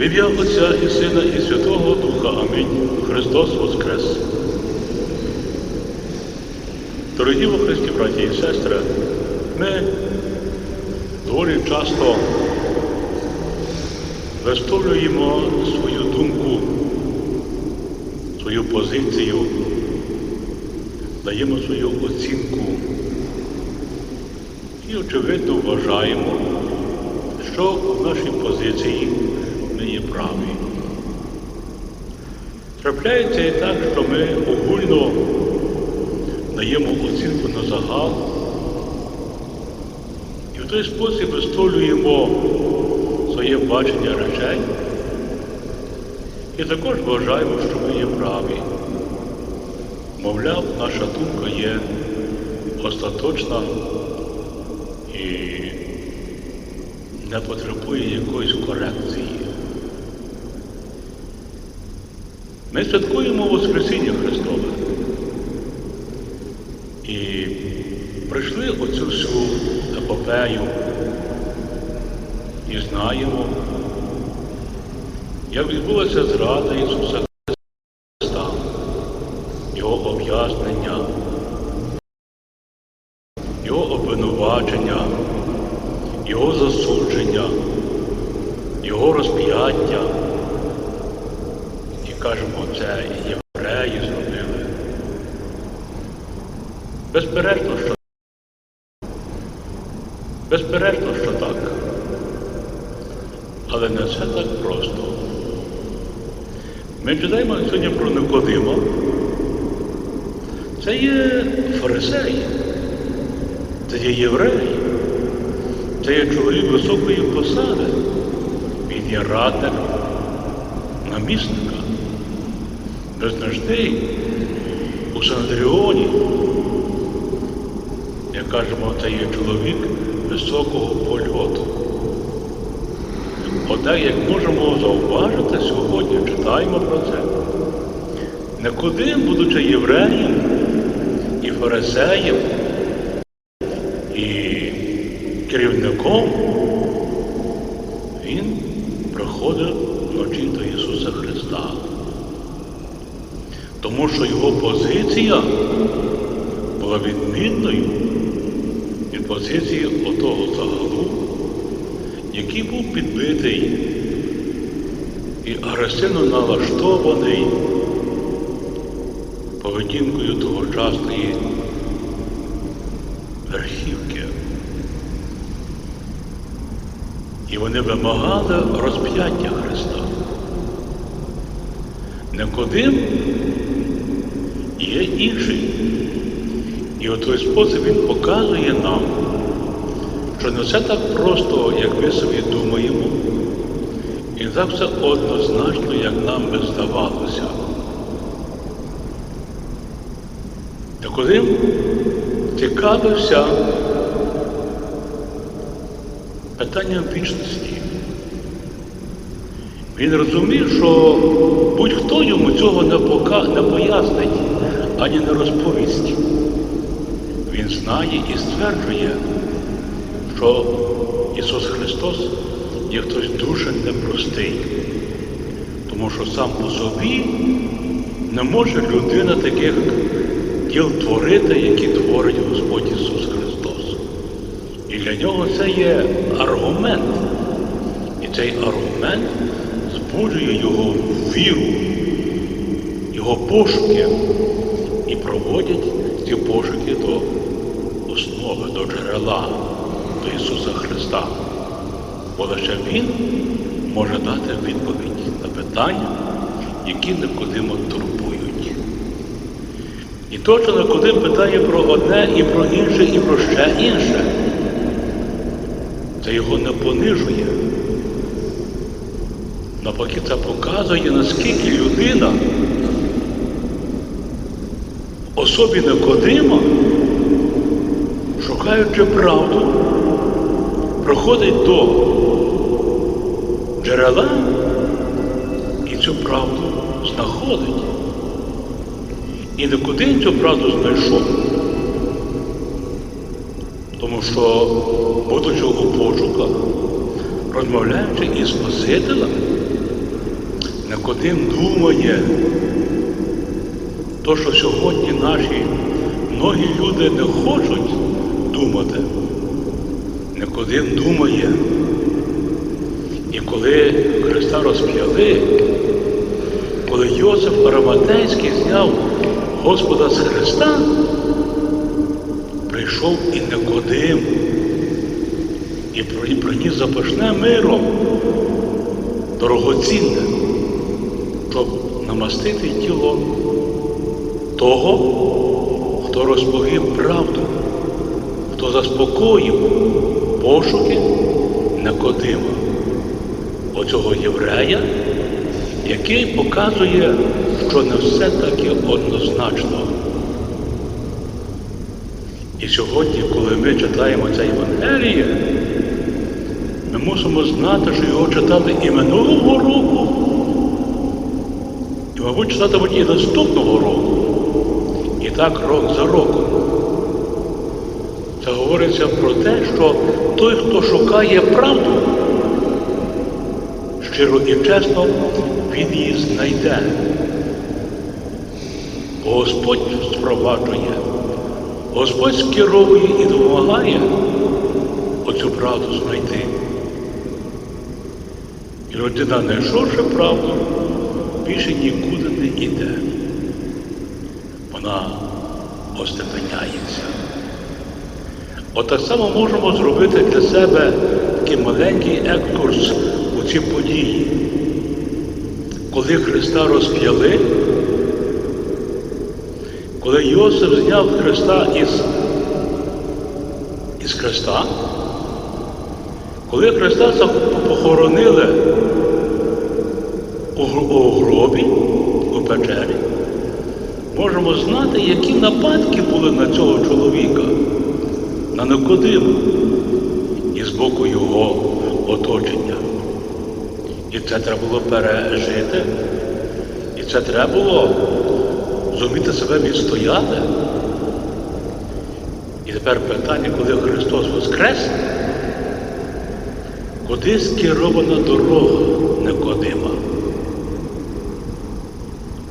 В Отця і Сина, і Святого Духа. Амінь. Христос Воскрес. Дорогі во Христі, браті і сестри, ми доволі часто висловлюємо свою думку, свою позицію, даємо свою оцінку і, очевидно, вважаємо, що в нашій позиції не є праві. Трапляється і так, що ми огульно даємо оцінку на загал і в той спосіб висловлюємо своє бачення речей і також вважаємо, що ми є праві. Мовляв, наша думка є остаточна і не потребує якоїсь корекції. Ми святкуємо Воскресіння Христове. І прийшли оцю всю епопею і знаємо, як відбулася зрада Ісуса Христа, Його об'яснення, Його обвинувачення, Його засудження, Його розп'яття. Кажемо, це євреї зробили. Безперечно, що безперечно, що так. Але не все так просто. Ми читаємо сьогодні про Никодима. Це є фарисей, це є єврей, це є чоловік високої посади. Він є радник намісника, визначний у Сандріоні. Як кажемо, це є чоловік високого польоту. Отак, як можемо зауважити сьогодні, читаємо про це. Никодим, будучи євреєм і фарисеєм, і керівником, він приходив вночі до Ісуса Христа. Тому що його позиція була відмінною від позиції отого загалу, який був підбитий і агресивно налаштований поведінкою тогочасної верхівки. І вони вимагали розп'яття Христа. Не Никодим є інший. І у той спосіб він показує нам, що не все так просто, як ми собі думаємо, і не так все однозначно, як нам би здавалося. Никодим цікавився питанням вічності. Він розумів, що будь-хто йому цього не пояснить, ані не розповість. Він знає і стверджує, що Ісус Христос є хтось дуже непростий, тому що сам по собі не може людина таких діл творити, які творить Господь Ісус Христос. І для нього це є аргумент. І цей аргумент збуджує його віру, його пошуки і проводять ці пошуки до основи, до джерела, до Ісуса Христа. Бо лише Він може дати відповідь на питання, які Никодима турбують. І точно Никодим питає про одне і про інше, і про ще інше. Це його не понижує. Навпаки, це показує, наскільки людина особі Никодима, шукаючи правду, проходить до джерела і цю правду знаходить. І Никодим цю правду знайшов. Тому що, будучи у пошуках, розмовляючи із Спасителем, Никодим думає, то, що сьогодні наші многі люди не хочуть думати. Никодим думає. І коли Христа розп'яли, коли Йосиф Араматейський зняв Господа з Христа, прийшов і Никодим і приніс запашне миром, дорогоцінне, щоб намастити тіло того, хто розповів правду, хто заспокоїв пошуки Никодима, оцього єврея, який показує, що не все таки однозначно. І сьогодні, коли ми читаємо це Євангеліє, ми мусимо знати, що його читали і минулого року, і, мабуть, читатимуть і наступного року. Так рок за роком. Це говориться про те, що той, хто шукає правду, щиро і чесно, він її знайде. Господь спроваджує, Господь скеровує і допомагає оцю правду знайти. І людина, знайшовши правду, більше нікуди не йде. Вона остепеняється. От так само можемо зробити для себе такий маленький екскурс у ці події. Коли Христа розп'яли, коли Йосиф зняв Христа із, із Христа, коли Христа похоронили у гробі, у печері, можемо знати, які нападки були на цього чоловіка, на Никодима і з боку його оточення. І це треба було пережити. І це треба було зуміти себе відстояти. І тепер питання, коли Христос Воскрес, куди скерована дорога Никодима?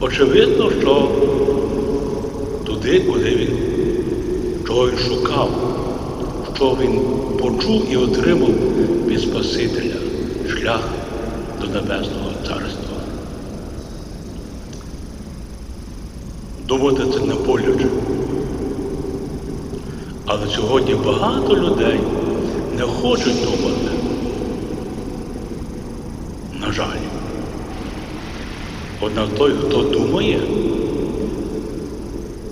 Очевидно, що туди, куди він, чого він шукав, що він почув і отримав від Спасителя шлях до Небесного Царства. Думати це не боляче. Але сьогодні багато людей не хочуть думати. На жаль. Однак той, хто думає,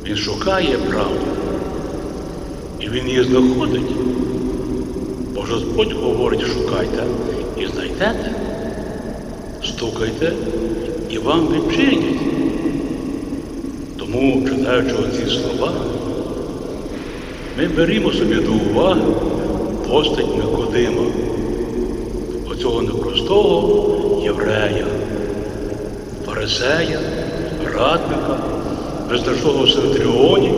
він шукає правду. І він її знаходить. Бо Господь говорить, шукайте і знайдете, стукайте і вам відчинять. Тому, читаючи оці слова, ми берімо собі до уваги постать Никодима, оцього непростого єврея, фарисея, радника, бездержого в Синтріоні,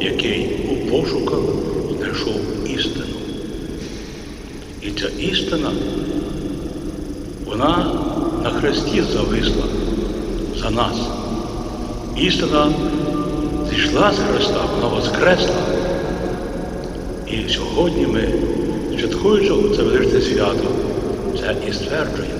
який у пошуках знайшов істину. І ця істина, вона на хресті зависла за нас. Істина зійшла з Христа, вона воскресла. І сьогодні ми, святкуючи це величне свято, це і стверджуємо.